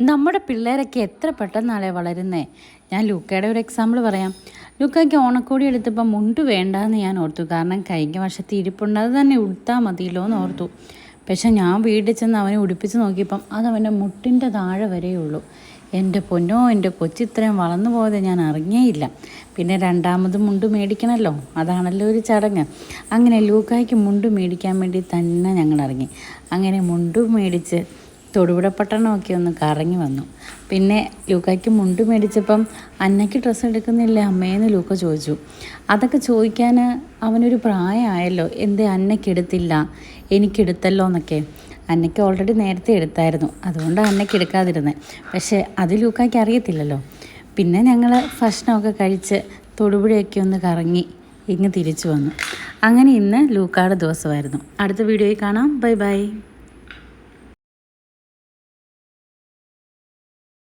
നമ്മുടെ പിള്ളേരൊക്കെ എത്ര പെട്ടെന്നാളെ വളരുന്നേ? ഞാൻ ലൂക്കയുടെ ഒരു എക്സാമ്പിൾ പറയാം. ലൂക്കയ്ക്ക് ഓണക്കോടി എടുത്തപ്പോൾ മുണ്ട് വേണ്ടാന്ന് ഞാൻ ഓർത്തു. കാരണം കഴിഞ്ഞ വർഷത്തെ ഇരിപ്പുണ്ട്. അത് തന്നെ ഉടുത്താൽ മതിയല്ലോ എന്ന് ഓർത്തു. പക്ഷെ ഞാൻ വീട്ടിൽ ചെന്ന് അവനെ ഉടുപ്പിച്ച് നോക്കിയപ്പം അത് അവന്റെ മുട്ടിന്റെ താഴെ വരെയുള്ളൂ. എന്റെ പൊന്നോ എന്റെ കൊച്ചിത്രയും വളർന്നു പോയത് ഞാൻ അറിഞ്ഞേയില്ല. പിന്നെ രണ്ടാമത് മുണ്ട് മേടിക്കണമല്ലോ. അതാണല്ലോ ഒരു ചടങ്ങ്. അങ്ങനെ ലൂക്കായ്ക്ക് മുണ്ട് മേടിക്കാൻ വേണ്ടി തന്നെ ഞങ്ങൾ ഇറങ്ങി. അങ്ങനെ മുണ്ട് മേടിച്ച് തൊടുപുഴ പട്ടണമൊക്കെ ഒന്ന് കറങ്ങി വന്നു. പിന്നെ ലൂക്കയ്ക്ക് മുണ്ട് മേടിച്ചപ്പം അന്നയ്ക്ക് ഡ്രസ്സ് എടുക്കുന്നില്ല അമ്മേന്ന് ലൂക്ക ചോദിച്ചു. അതൊക്കെ ചോദിക്കാൻ അവനൊരു പ്രായമായല്ലോ എന്തേ അന്നയ്ക്ക് എടുത്തില്ല? എനിക്കെടുത്തല്ലോ എന്നൊക്കെ. അന്നയ്ക്ക് ഓൾറെഡി നേരത്തെ എടുത്തായിരുന്നു അതുകൊണ്ടാണ് അന്നയ്ക്ക് എടുക്കാതിരുന്നത് പക്ഷേ അത് ലൂക്കായ്ക്ക് അറിയത്തില്ലല്ലോ. പിന്നെ ഞങ്ങൾ ഭക്ഷണമൊക്കെ കഴിച്ച് തൊടുപുഴയൊക്കെ ഒന്ന് കറങ്ങി ഇങ്ങ് തിരിച്ചു വന്നു. അങ്ങനെ ഇന്ന് ലൂക്കാട് ദിവസമായിരുന്നു. അടുത്ത വീഡിയോയിൽ കാണാം. Bye bye.